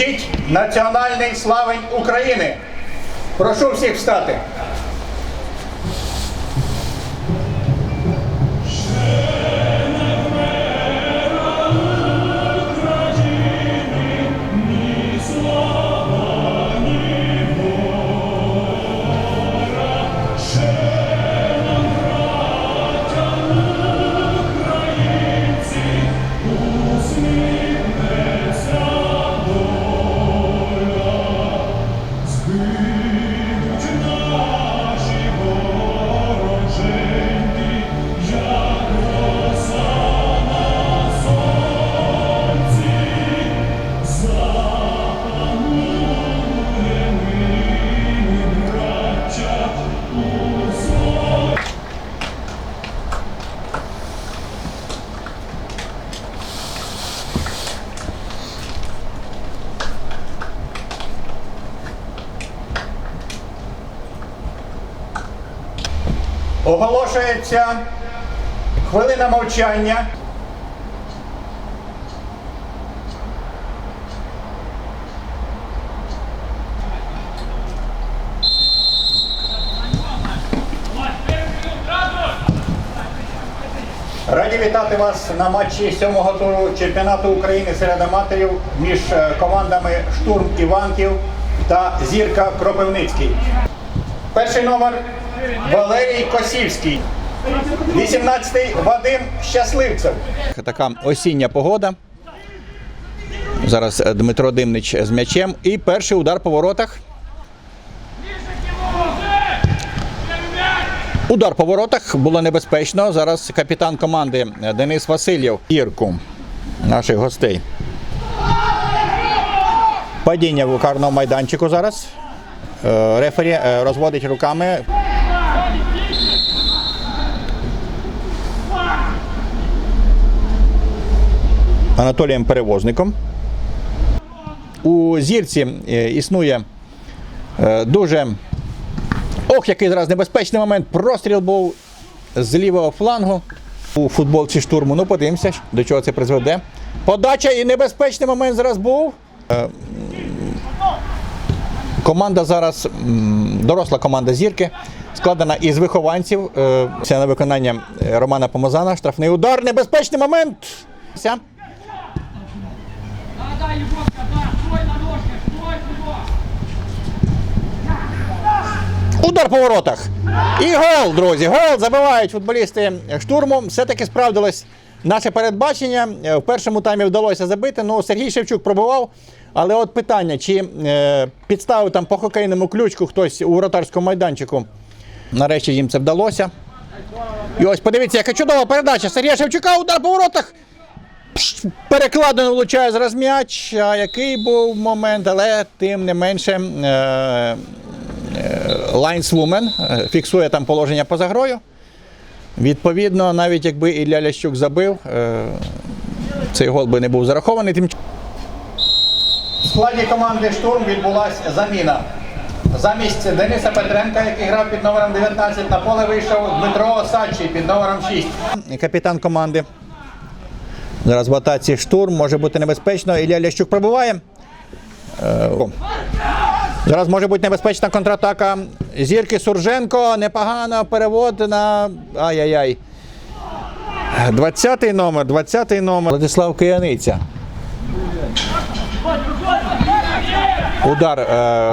Звучить національний славень України. Прошу всіх встати. Оголошується хвилина мовчання. Раді вітати вас на матчі сьомого туру чемпіонату України серед аматорів між е, командами Штурм Іванків та Зірка Кропивницький. Перший номер Валерій Косівський. 18-й Вадим Щасливцев. Така осіння погода. Зараз Дмитро Димнич з м'ячем. І перший удар по воротах. Удар по воротах було небезпечно. Зараз капітан команди Денис Васильєв Ірку наших гостей. Падіння в карному майданчику зараз. Е, Рефері е, розводить руками. Анатолієм Перевозником. У зірці е, існує е, дуже ох, який зараз небезпечний момент. Простріл був з лівого флангу у футболці штурму. Ну, подивимося, до чого це призведе. Подача і небезпечний момент зараз був. Е, Команда зараз, доросла команда зірки, складена із вихованців. Це на виконання Романа Помазана. Штрафний удар, небезпечний момент. Удар по воротах. І гол, друзі. Гол забивають футболісти штурму. Все-таки справдилось наше передбачення. Е, В першому таймі вдалося забити. Ну, Сергій Шевчук пробував. Але от питання, чи е, підставив там по хокейному ключку хтось у воротарському майданчику. Нарешті їм це вдалося. І ось подивіться, яка чудова передача. Сергія Шевчука, удар по воротах. Перекладено влучає зараз м'яч. А який був момент, але тим не менше. Е, Лайнсвумен е, фіксує там положення поза грою. Відповідно, навіть якби Ілля Лящук забив, е, цей гол би не був зарахований. Тим... В складі команди штурм відбулася заміна. Замість Дениса Петренка, який грав під номером 19, на поле вийшов Дмитро Осадчий під номером 6. Капітан команди. Зараз в атаці штурм, може бути небезпечно. Ілля Лящук пробиває. Е. Зараз може бути небезпечна контратака. Зірки Сурженко. Непогано перевод на. Ай-яй-яй. 20-й номер, 20-й номер. Владислав Кияниця. Удар е,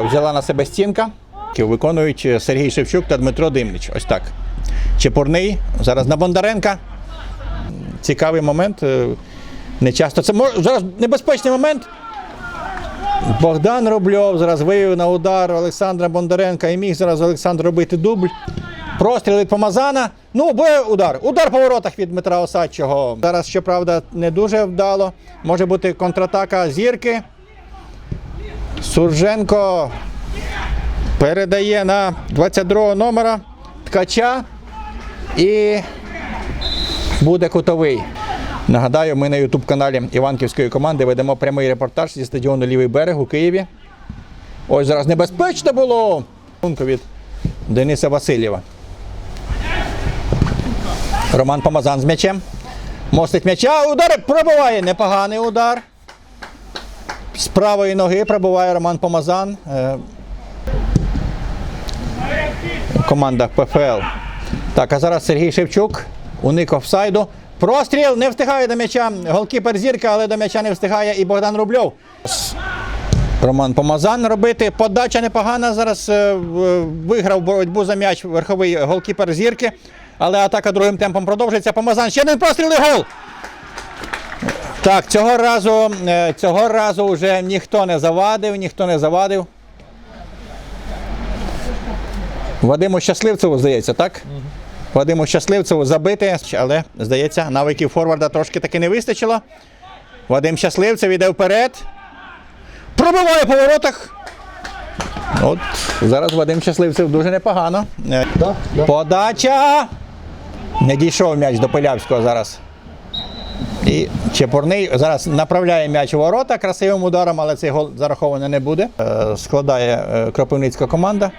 взяла на себе стінка. Виконують Сергій Шевчук та Дмитро Димнич. Ось так. Чепурний. Зараз на Бондаренка. Цікавий момент. е, Не часто. Це мож... зараз небезпечний момент. Богдан Рубльов зараз вивів на удар Олександра Бондаренка і міг зараз Олександр робити дубль. Простріл від Помазана. Ну, буде удар. Удар по воротах від Дмитра Осадчого. Зараз, щоправда, не дуже вдало. Може бути контратака зірки. Сурженко передає на 22 номера ткача. І буде кутовий. Нагадаю, ми на ютуб-каналі Іванківської команди ведемо прямий репортаж зі стадіону Лівий берег у Києві. Ось зараз небезпечно було. Від Дениса Васильєва. Роман Помазан з м'ячем. Мостить м'яча. Удар пробиває. Непоганий удар. З правої ноги пробуває Роман Помазан. Е, команда ПФЛ. Так, а зараз Сергій Шевчук уник офсайду. Простріл не встигає до м'яча. Голкіпер зірка, але до м'яча не встигає і Богдан Рубльов. Роман Помазан робити. Подача непогана. Зараз е, виграв боротьбу за м'яч верховий голкіпер зірки. Але атака другим темпом продовжується. Помазан. Ще один постріл і гол. Так, цього разу, е, цього разу вже ніхто не завадив, ніхто не завадив. Вадиму Щасливцеву, здається, так? Вадиму Щасливцеву забити, але, здається, навиків форварда трошки таки не вистачило. Вадим Щасливцев іде вперед. Пробиває по воротах. От зараз Вадим Щасливцев дуже непогано. Е, Подача. Не дійшов м'яч до Пилявського зараз. І Чепурний зараз направляє м'яч у ворота красивим ударом, але цей гол зараховано не буде. Е, Складає е, кропивницька команда.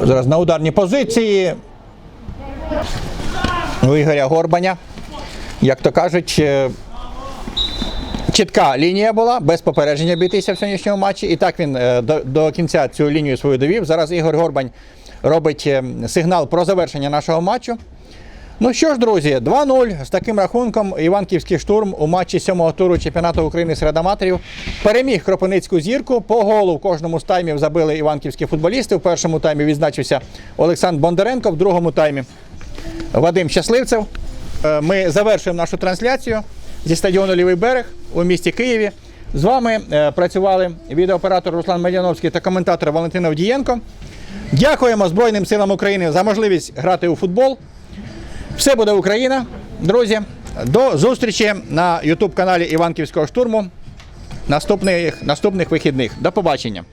Зараз на ударній позиції. У Ігоря Горбаня. Як то кажуть, е, чітка лінія була, без попередження бійтися в сьогоднішньому матчі. І так він е, до, до кінця цю лінію свою довів. Зараз Ігор Горбань робить е, сигнал про завершення нашого матчу. Ну що ж, друзі, 2-0 з таким рахунком Іванківський штурм у матчі сьомого туру чемпіонату України серед аматорів переміг Кропивницьку зірку. По голу в кожному з таймів забили іванківські футболісти. В першому таймі відзначився Олександр Бондаренко, в другому таймі Вадим Щасливцев. Е, Ми завершуємо нашу трансляцію зі стадіону Лівий берег у місті Києві. З вами е, працювали відеооператор Руслан Мельяновський та коментатор Валентин Авдієнко. Дякуємо Збройним силам України за можливість грати у футбол. Все буде Україна. Друзі, до зустрічі на YouTube каналі Іванківського штурму наступних, наступних вихідних. До побачення.